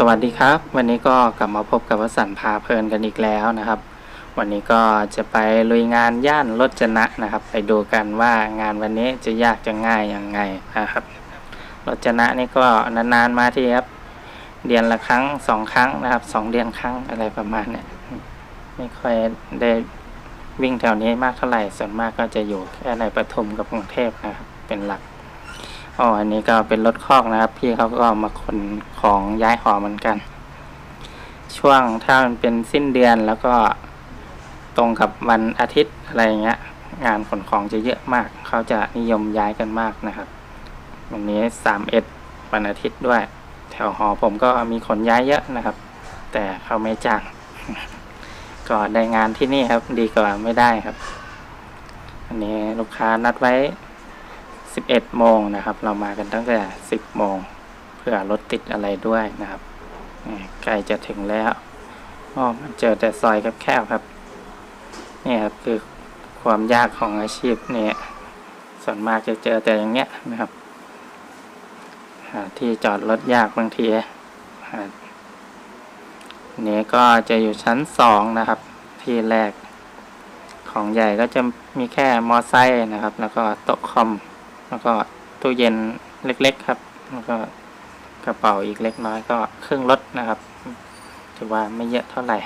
สวัสดีครับ วันนี้ก็กลับมาพบกับวสันต์พาเพลินกันอีกแล้วนะครับ วันนี้ก็จะไปลุยงานย่านรถจนะนะครับ ไปดูกันว่างานวันนี้จะยากจะง่ายยังไงนะครับรถจนะนี่ก็นานๆมาทีครับเดือนละครั้งสองครั้งนะครับสองเดือนครั้งอะไรประมาณเนี้ยไม่ค่อยได้วิ่งแถวนี้มากเท่าไหร่ส่วนมากก็จะอยู่แค่ในปทุมกับกรุงเทพนะครับเป็นหลัก อ๋ออันนี้ก็เป็นรถคอกนะครับ พี่เขาก็มาขนของย้ายหอเหมือนกัน ช่วงถ้ามันเป็นสิ้นเดือนแล้วก็ตรงกับวันอาทิตย์อะไรอย่างเงี้ย งานขนของจะเยอะมาก เขาจะนิยมย้ายกันมากนะครับวันนี้สามเอ็ดวันอาทิตย์ด้วย แถวหอผมก็มีขนย้ายเยอะนะครับ แต่เขาไม่จ้างก็ได้งานที่นี่ครับ ดีกว่าไม่ได้ครับ อันนี้ลูกค้านัดไว้ 11โมงนะครับ เรามากันตั้งแต่ 10โมงเพื่อรถติดอะไรด้วยนะครับนี่ใกล้จะถึงแล้วอ๋อมันเจอแต่ซอยแคบๆครับนี่ครับคือความยากของอาชีพเนี่ยส่วนมากจะเจอแต่อย่างเงี้ยนะครับหาที่จอดรถยากบางทีนี้ก็จะอยู่ชั้นสองนะครับ ที่แรกของใหญ่ก็จะมีแค่มอไซค์นะครับ แล้วก็โต๊ะคอม แล้วก็ตู้เย็นเล็กๆครับ แล้วก็กระเป๋าอีกเล็กน้อยก็เครึ่องรถนะครับถือว่าไม่เยอะเท่าไหร่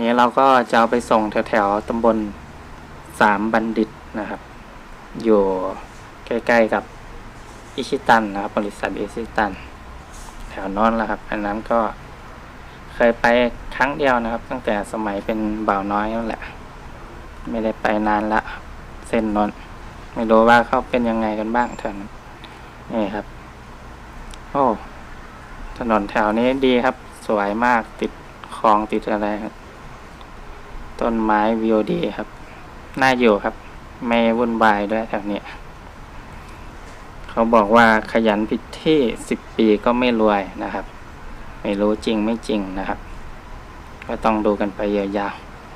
นี้เราก็จะเอาไปส่งแถวๆตำบลสามบัณฑิตนะครับ อยู่ใกล้ๆกับอิชิตันนะครับ บริษัทอิชิตัน แถวน้นแหละครับ อันนั้นก็เคยไปครั้งเดียวนะครับ ตั้งแต่สมัยเป็นบ่าวน้อยนั่นแหละ ไม่ได้ไปนานละ เส้นนอน ไม่รู้ว่าเขาเป็นยังไงกันบ้างแถวนั้นนี่ครับ โอ้ถนนแถวนี้ดีครับ สวยมากติดคลองติดอะไรครับ ต้นไม้วิวดีครับ น่าอยู่ครับ ไม่วุ่นวายด้วยแถวนี้ เขาบอกว่าขยันผิดที่สิบปีก็ไม่รวยนะครับ ไม่รู้จริงไม่จริงนะครับ ก็ต้องดูกันไปยาว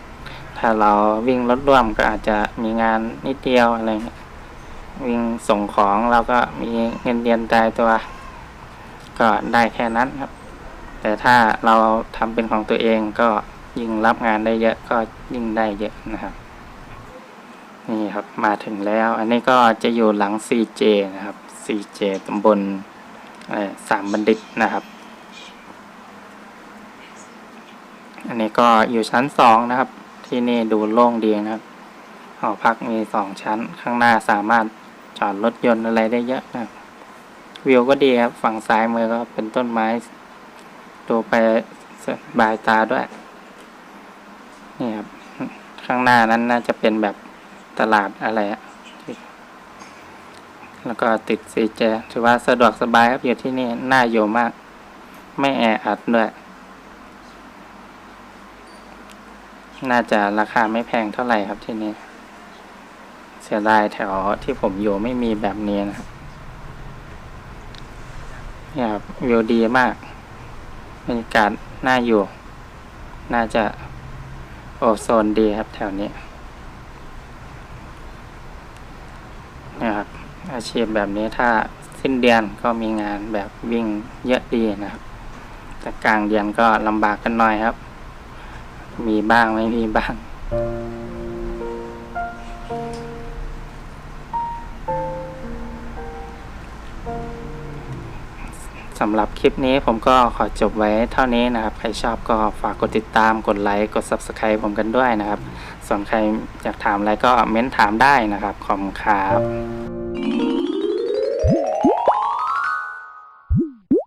ๆถ้าเราวิ่งรถร่วมก็อาจจะมีงานนิดเดียวอะไรเงี้ย วิ่งส่งของเราก็มีเงินเดือนตายตัว ก็ได้แค่นั้นครับ แต่ถ้าเราทำเป็นของตัวเองก็ยิ่งรับงานได้เยอะก็ยิ่งได้เยอะนะครับ นี่ครับมาถึงแล้ว อันนี้ก็จะอยู่หลัง CJ นะครับ CJ ตำบลสามบัณฑิตนะครับ อันนี้ก็อยู่ชั้นสองนะครับ ที่นี่ดูโล่งดีนะครับหอพักมีสองชั้นข้างหน้าสามารถ จอดรถยนต์อะไรได้เยอะนะวิวก็ดีครับ ฝั่งซ้ายมือก็เป็นต้นไม้ ดูไปสบายตาด้วย นี่ครับ ข้างหน้านั้นน่าจะเป็นแบบตลาดอะไรอะแล้วก็ติดซีเจถือว่าสะดวกสบายครับอยู่ที่นี่น่าอยู่มาก ไม่แออัดด้วย น่าจะราคาไม่แพงเท่าไหร่ครับที่นี่ เสียดายแถวที่ผมอยู่ไม่มีแบบนี้นะครับเนี่ยครับวิวดีมากบรรยากาศน่าอยู่ น่าจะโอโซนดีครับแถวนี้นี่ยครับอาชีพแบบนี้ถ้าสิ้นเดือนก็มีงานแบบวิ่งเยอะดีนะครับ แต่กลางเดือนก็ลำบากกันหน่อยครับ มีบ้างไม่มีบ้าง สำหรับคลิปนี้ผมก็ขอจบไว้เท่านี้นะครับ ใครชอบก็ฝากกดติดตามกดไลค์กด Subscribe ผมกันด้วยนะครับ ส่วนใครอยากถามอะไรก็เม้นถามได้นะครับ ขอบคุณครับ